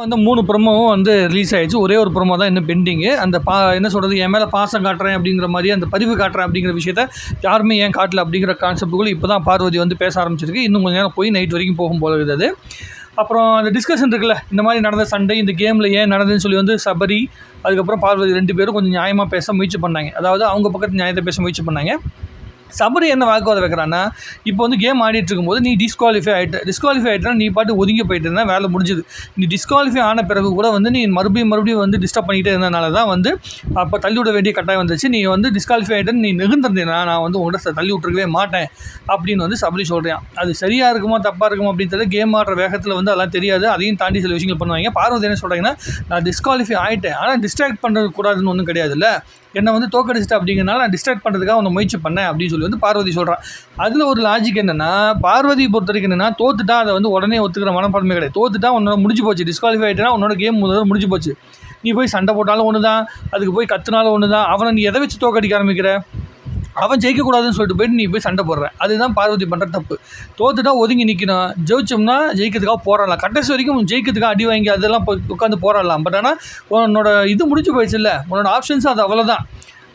வந்து மூணு ப்ரொமோவும் வந்து ரிலீஸ் ஆயிடுச்சு. ஒரே ஒரு ப்ரொமோ தான் இன்னும் பெண்டிங்கு அந்த பா என்ன சொல்கிறது என் மேலே பாசம் காட்டுறேன் அப்படிங்கிற மாதிரி அந்த பதிவு காட்டுறேன் அப்படிங்கிற விஷயத்த யாருமே ஏன் காட்டல அப்படிங்கிற கான்செப்ட்டுக்குள்ளே இப்போ தான் பார்வதி வந்து பேச ஆரம்பிச்சிருக்கு. இன்னும் கொஞ்சம் நேரம் போய் நைட் வரைக்கும் போகும் போல இருக்குது அப்புறம் அந்த டிஸ்கஷன் இருக்குல்ல இந்த மாதிரி நடந்த சண்டை இந்த கேமில் ஏன் நடந்ததுன்னு சொல்லி வந்து சபரி அதுக்கப்புறம் பார்வதி ரெண்டு பேரும் கொஞ்சம் நியாயமாக பேச முயற்சி பண்ணாங்க. அதாவது அவங்க பக்கத்து நியாயத்தை பேச முயற்சி பண்ணாங்க. சபரி என்ன வாக்குவாதம் வைக்கிறான்னா இப்போ வந்து கேம் ஆடிட்டு இருக்கும்போது நீ டிஸ்குவாலிஃபை ஆகிட்ட டிஸ்குவாலிஃபை ஆகிட்டா நீ பாட்டு ஒதுங்கி போயிட்டு இருந்தால் வேலை முடிஞ்சுது. நீ டிஸ்குவாலிஃபை ஆன பிறகு கூட வந்து நீ மறுபடியும் மறுபடியும் வந்து டிஸ்டர்ப் பண்ணிகிட்டே இருந்தனால தான் வந்து அப்போ தள்ளி விட வேண்டிய கட்டாயம் வந்துச்சு. நீ வந்து டிஸ்குவாலிஃபை ஆகிட்டேன்னு நீ நிகழ்ந்திருந்தேனா நான் வந்து உங்கள்கிட்ட தள்ளி விட்டுருக்கவே மாட்டேன் அப்படின்னு வந்து சபரி சொல்கிறேன் அது சரியாக இருக்குமா தப்பாக இருக்குமா அப்படின்னு தெரியல. கேம் ஆடுற வேகத்தில் வந்து அதெல்லாம் தெரியாது. அதையும் தாண்டி சில விஷயங்கள் பண்ணுவாங்க. பார்வதி என்ன சொல்கிறாங்கன்னா நான் டிஸ்குவாலிஃபை ஆகிட்டேன் ஆனால் டிஸ்ட்ராக்ட் பண்ணுறது கூடாதுன்னு ஒன்றும் கிடையாதுல்ல. என்னை வந்து தோக்கடிச்சிட்டு அப்படிங்கிறனால நான் டிஸ்ட்ராக்ட் பண்ணுறதுக்காக ஒன்று முயற்சி பண்ணேன் அப்படின்னு சொல்லி வந்து பார்வதி சொல்கிறான் அதில் ஒரு லாஜிக் என்னென்னா பார்வதி பொறுத்த வரைக்கும் என்னென்னா தோத்துட்டா அதை வந்து உடனே ஒத்துக்கிற மனப்பான்மை கிடையாது. தோத்துட்டா உன்னோட முடிஞ்சு போச்சு. டிஸ்குவாலிஃபை ஆகிட்டனா உன்னோட கேம் முதல்ல முடிஞ்சு போச்சு. நீ போய் சண்டை போட்டாலும் ஒன்று தான் அதுக்கு போய் கத்துனாலும் ஒன்று தான் அவனை நீ எதை வச்சு தோக்கடிக்க ஆரம்பிக்கிற? அவன் ஜெயிக்கக்கூடாதுன்னு சொல்லிட்டு போயிட்டு நீ போய் சண்டை போடுற. அதுதான் பார்வதி பண்ணுற தப்பு. தோத்துட்டா ஒதுங்கி நிற்கணும் ஜெயிச்சோம்னா ஜெயிக்கிறதுக்காக போராடலாம். கடைசி வரைக்கும் ஜெயிக்கிறதுக்காக அடி வாங்கி அதெல்லாம் போய் உட்காந்து போராடலாம். பட் ஆனால் உன்னோட இது முடிஞ்சு போயிடுச்சு இல்லை உன்னோட ஆப்ஷன்ஸ் அது அவ்வளோதான்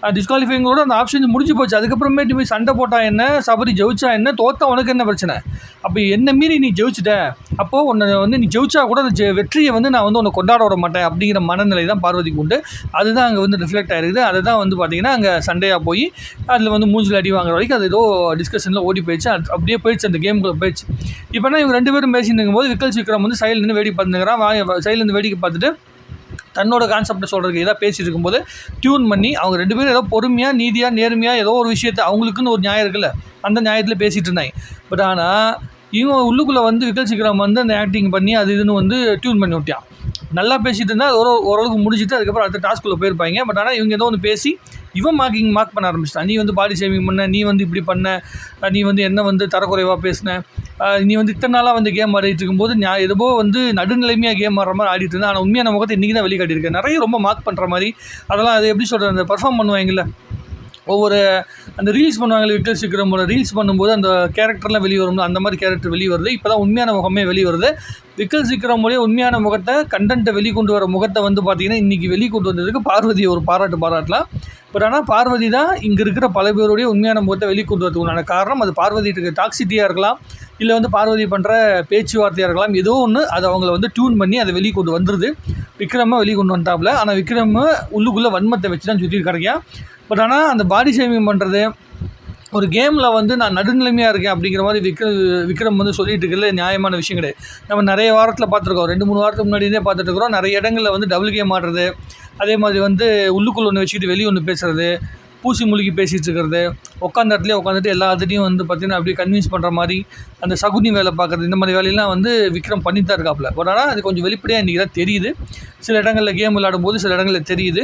டிஸ்குவாலிஃபைங்கோட அந்த ஆப்ஷன் முடிஞ்சு போச்சு. அதுக்கப்புறமேட்டு போய் சண்டை போட்டா என்ன? சபரி ஜெயிச்சா என்ன? தோத்தா உனக்கு என்ன பிரச்சனை? அப்போ என்ன மீறி நீ ஜெயிச்சிட்ட. அப்போது உன்னை வந்து நீ ஜெயிச்சா கூட அந்த ஜெ- வெற்றியை வந்து நான் வந்து உன்னை கொண்டாட விட மாட்டேன் அப்படிங்கிற மனநிலை தான் பார்வதிக்கு உண்டு. அதுதான் அங்கே வந்து ரிஃப்ளெக்ட் ஆகிருக்குது அதை தான் வந்து பார்த்தீங்கன்னா அங்கே சண்டையாக போய் அதில் வந்து மூஞ்சில் அடி வாங்குற வரைக்கும் அது ஏதோ டிஸ்கஷனில் ஓடி போயிடுச்சு. அது அப்படியே போயிடுச்சு அந்த கேமுக்குள்ள போயிடுச்சு. இப்போனா இவங்க ரெண்டு பேரும் பேசிட்டு இருக்கும்போது விக்கல் விக்ரம் வந்து சைடில் நின்று வேடிக்கை பார்த்துக்கிறான் சைடில் இருந்து வேடிக்கை பார்த்துட்டு தன்னோட கான்செப்டை சொல்கிறதுக்கு ஏதாவது பேசிட்டு இருக்கும்போது டியூன் பண்ணி அவங்க ரெண்டு பேரும் ஏதோ பொறுமையாக நீதியாக நேர்மையாக ஏதோ ஒரு விஷயத்தை அவங்களுக்குன்னு ஒரு நியாயம் இருக்குல்ல அந்த நியாயத்தில் பேசிகிட்டு இருந்தாங்க. பட் ஆனால் இவங்க உள்ளுக்குள்ளே வந்து விக்கல் சிக்ரம் வந்து அந்த ஆக்டிங் பண்ணி அது இதுன்னு வந்து டியூன் பண்ணி விட்டான். நல்லா பேசிட்டு இருந்தால் ஒரு ஓரளவுக்கு முடிச்சுட்டு அதுக்கப்புறம் அடுத்த டாஸ்க்குள்ளே போயிருப்பாங்க. பட் ஆனால் இவங்க ஏதோ ஒன்று பேசி இவன் மார்க்கிங் மார்க் பண்ண ஆரம்பிச்சிட்டான். நீ வந்து பாடி ஷேமிங் பண்ண நீ வந்து இப்படி பண்ண நீ வந்து என்ன வந்து தரக்குறைவாக பேசின நீ வந்து இத்தனை நாளாக வந்து கேம் ஆடிட்டு இருக்கும்போது நான் எதுவோ வந்து நடுநிலைமையாக கேம் ஆடுற மாதிரி ஆடிட்டு இருந்தேன். ஆனால் உண்மையான முகத்தை இன்றைக்கி தான் வெளிக்காட்டியிருக்கேன். நிறைய ரொம்ப மார்க் பண்ணுற மாதிரி அதெல்லாம் அது எப்படி சொல்கிறது அந்த பர்ஃபார்ம் பண்ணுவாங்கல்ல ஒவ்வொரு அந்த ரீல்ஸ் பண்ணுவாங்க விக்டர் சிக்ரமோட ரீல்ஸ் பண்ணும்போது அந்த கேரக்டர்லாம் வெளியே வரும் அந்த மாதிரி கேரக்டர் வெளியே வருது. இப்போ தான் உண்மையான முகமே வெளியே வருது. விக்கல் சிக்ரமோடைய உண்மையான முகத்தை கண்டென்ட்டை வெளிக்கொண்டு வர முகத்தை வந்து பார்த்தீங்கன்னா இன்றைக்கி வெளிக்கொண்டு வந்ததுக்கு பார்வதியை ஒரு பாராட்டு பாராட்டலாம். பட் ஆனால் பார்வதி தான் இங்கே இருக்கிற பல பேருடைய உண்மையான முகத்தை வெளிக்கொண்டு வரதுக்குண்டான காரணம். அது பார்வதிட்டு இருக்க டாக்ஸிட்டியாக இருக்கலாம் இல்லை வந்து பார்வதி பண்ணுற பேச்சுவார்த்தையாக இருக்கலாம். ஏதோ ஒன்று அது அவங்கள வந்து டியூன் பண்ணி அதை வெளியே கொண்டு வந்துடுது விக்ரம வெளியே கொண்டு வந்துட்டாப்புல. ஆனால் விக்ரம உள்ளுக்குள்ளே வன்மத்தை வச்சு தான் சுற்றி கிடைக்கான் பட் ஆனால் அந்த பாடி ஷேமிங் பண்ணுறது ஒரு கேமில் வந்து நான் நடுநிலைமையாக இருக்கேன் அப்படிங்கிற மாதிரி விக்ரம் விக்ரம் வந்து சொல்லிட்டு இருக்கல நியாயமான விஷயம் கிடையாது. நம்ம நிறைய வாரத்தில் பார்த்துருக்கோம். ரெண்டு மூணு வாரத்துக்கு முன்னாடியே பார்த்துட்டு இருக்கிறோம். நிறைய இடங்களில் வந்து டபுள் கேம் ஆடுறது அதே மாதிரி வந்து உள்ளுக்குள்ள ஒன்று வச்சுக்கிட்டு வெளியே ஒன்று பேசுறது பூசி முழுகி பேசிகிட்டு இருக்கிறது உட்காந்த இடத்துலேயே உட்காந்துட்டு எல்லா இடத்துலையும் வந்து பார்த்தீங்கன்னா அப்படியே கன்வின்ஸ் பண்ணுற மாதிரி அந்த சகுனி வேலை பார்க்குறது இந்த மாதிரி வேலையெல்லாம் வந்து விக்ரம் பண்ணித்தான் தான் இருக்காப்புல. பட் ஆனால் அது கொஞ்சம் வெளிப்படையாக இன்றைக்கி தான் தெரியுது. சில இடங்களில் கேம் விளையாடும்போது சில இடங்களில் தெரியுது.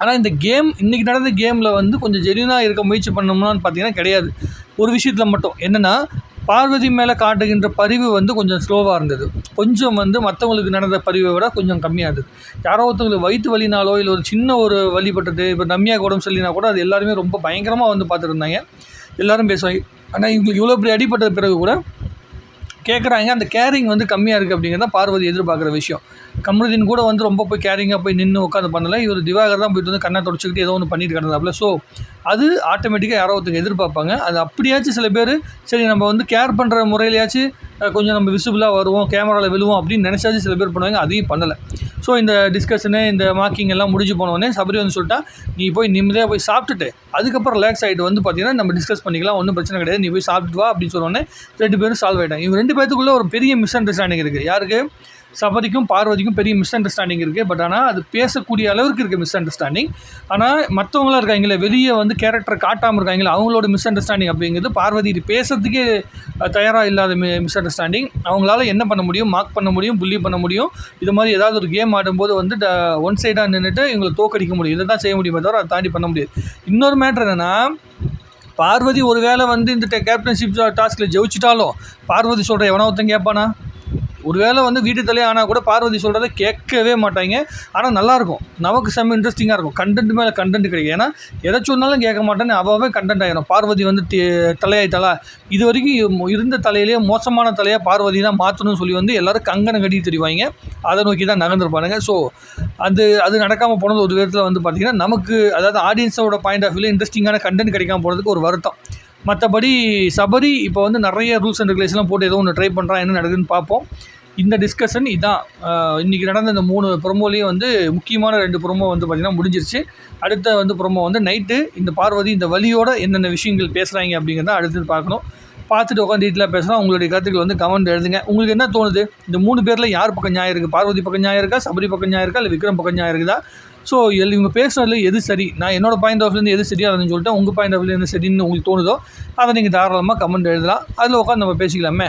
ஆனால் இந்த கேம் இன்றைக்கி நடந்த கேமில் வந்து கொஞ்சம் ஜென்யூனாக இருக்க முயற்சி பண்ணோம்னான்னு பார்த்தீங்கன்னா கிடையாது. ஒரு விஷயத்தில் மட்டும். என்னென்னா பார்வதி மேலே காட்டுகின்ற பரிவு வந்து கொஞ்சம் ஸ்லோவாக இருந்தது. கொஞ்சம் வந்து மற்றவங்களுக்கு நடந்த பரிவை விட கொஞ்சம் கம்மியாக இருந்தது. யாரோ ஒருத்தவங்களுக்கு வயிற்று வலினாலோ இல்லை ஒரு சின்ன ஒரு வழிபட்டது இப்போ நம்மியாக உடம்பு சொல்லினா கூட அது எல்லாருமே ரொம்ப பயங்கரமாக வந்து பார்த்துருந்தாங்க எல்லோரும் பேசுவாங்க. ஆனால் இவங்களுக்கு இவ்வளோ பெரிய அடிப்பட்ட பிறகு கூட கேட்குறாங்க அந்த கேரிங் வந்து கம்மியாக இருக்குது அப்படிங்கிறத பார்வதி எதிர்பார்க்குற விஷயம். கமருதீன் கூட வந்து ரொம்ப போய் கேரிங்காக போய் நின்று உட்காந்து பண்ணலை. இவர் திவாகர் தான் போயிட்டு வந்து கண்ணை தொடச்சிக்கிட்டு ஏதோ ஒன்று பண்ணிட்டு கிடந்தாப்புல. ஸோ அது ஆட்டோமேட்டிக்காக யாரோ ஒருத்தங்க எதிர்பார்ப்பாங்க. அது அப்படியாச்சும் சில பேர் சரி நம்ம வந்து கேர் பண்ணுற முறையிலையாச்சும் கொஞ்சம் நம்ம விசிபிளாக வருவோம் கேமராவில் விழுவோம் அப்படின்னு நினச்சாச்சும் சில பேர் பண்ணுவாங்க அதையும் பண்ணலை. ஸோ இந்த டிஸ்கஷனு இந்த மார்க்கிங் எல்லாம் முடிஞ்சு போனோடனே சபரி வந்து சொல்லிட்டா நீ போய் நிம்மதியாக போய் சாப்பிட்டுட்டு அதுக்கப்புறம் ரிலாக்ஸ் ஆகிட்டு வந்து பார்த்தீங்கன்னா நம்ம டிஸ்கஸ் பண்ணிக்கலாம் ஒன்றும் பிரச்சனை கிடையாது நீ போய் சாப்பிட்டு வா அப்படின்னு சொன்னோடனே ரெண்டு பேரும் சால்வ் ஆகிட்டாங்க இவங்க ரெண்டு பேத்துக்குள்ளே ஒரு பெரிய மிஸ் அண்டர்ஸ்டாண்டிங் இருக்குது யாருக்கு? சபதிக்கும் பார்வதிக்கும் பெரிய மிஸ் அண்டர்ஸ்டாண்டிங் இருக்குது பட் ஆனால் அது பேசக்கூடிய அளவுக்கு இருக்குது மிஸ் அண்டர்ஸ்டாண்டிங் ஆனால் மற்றவங்களாம் இருக்காங்களே வெளியே வந்து கேரக்டர் காட்டாமல் இருக்காங்களே அவங்களோட மிஸ் அண்டர்ஸ்டாண்டிங் அப்படிங்கிறது பார்வதி இது பேசுறதுக்கே தயாராக இல்லாத மி மிஸ் அண்டர்ஸ்டாண்டிங் அவங்களால என்ன பண்ண முடியும்? மார்க் பண்ண முடியும்? புள்ளி பண்ண முடியும்? இது மாதிரி ஏதாவது ஒரு கேம் ஆடும்போது வந்து ஒன் சைடாக நின்றுட்டு இவங்களை தோக்கடிக்க முடியும். இதை தான் செய்ய முடியுமே தவிர அதை தாண்டி பண்ண முடியாது. இன்னொரு மேட்ரு என்னென்னா பார்வதி ஒருவேளை வந்து இந்த கேப்டன்ஷிப் டாஸ்கில் ஜெயிச்சிட்டாலும் பார்வதி சொல்கிற எவனோ ஒருத்தன் கேட்பானா? ஒருவேளை வந்து வீட்டு தலையே ஆனால் கூட பார்வதி சொல்கிறத கேட்கவே மாட்டாங்க. ஆனால் நல்லாயிருக்கும். நமக்கு செம்ம இன்ட்ரெஸ்டிங்காக இருக்கும். கண்டென்ட் மேலே கண்டென்ட் கிடைக்கும். ஏன்னா எதை சொன்னாலும் கேட்க மாட்டேன்னு அவாவே கண்டென்ட் ஆகிடும் பார்வதி வந்து தே- தலையாயிட்டாளா? இது வரைக்கும் இருந்த தலையிலேயே மோசமான தலையாக பார்வதி தான் மாற்றணும்னு சொல்லி வந்து எல்லோரும் கங்கணம் கட்டி தெரிவாங்க. அதை நோக்கி தான் நகர்ந்துருப்பானுங்க. ஸோ அது அது நடக்காமல் போனது ஒரு விதத்தில் வந்து பார்த்திங்கன்னா நமக்கு அதாவது ஆடியன்ஸோட பாயிண்ட் ஆஃப் வியூவில் இன்ட்ரெஸ்டிங்கான கண்டென்ட் கிடைக்காம போகிறதுக்கு ஒரு வருத்தம். மற்றபடி சபரி இப்போ வந்து நிறைய ரூல்ஸ் அண்ட் ரெகுலேஷன்லாம் போட்டு ஏதோ ஒன்று ட்ரை பண்ணுறான் என்ன நடக்குதுன்னு பார்ப்போம். இந்த டிஸ்கஷன் இதான். இன்றைக்கி இன்னைக்கு நடந்த இந்த மூணு ப்ரொமோலேயும் வந்து முக்கியமான ரெண்டு ப்ரொமோ வந்து பார்த்திங்கன்னா முடிஞ்சிருச்சு. அடுத்த வந்து ப்ரொமோ வந்து நைட்டு இந்த பார்வதி இந்த வழியோட என்னென்ன விஷயங்கள் பேசுகிறாங்க அப்படிங்கிறத அடுத்து பார்க்கணும். பார்த்துட்டு உட்காந்து டீட்டெயிலாக பேசலாம் உங்களுடைய கருத்துக்கள் வந்து கமெண்ட் எழுதுங்க. உங்களுக்கு என்ன தோணுது? இந்த மூணு பேரில் யார் பக்கம் நியாயம் இருக்குது பார்வதி பக்கம் நியாயம் இருக்கா? சபரி பக்கம் நியாயம் இருக்கா? இல்லை விக்ரம் பக்கம் நியாயம் இருக்குதா? ஸோ எல் இவங்க பேசுனதுல எது சரி? நான் என்னோட பாயிண்ட் ஆஃப் எது சரியாக அதை சொல்லிட்டு உங்கள் பாயிண்ட் ஆஃப் சரின்னு உங்களுக்கு தோணுதோ அதை நீங்கள் தாராளமாக கமெண்ட் எழுதலாம். அதில் உட்காந்து நம்ம பேசிக்கலாமே.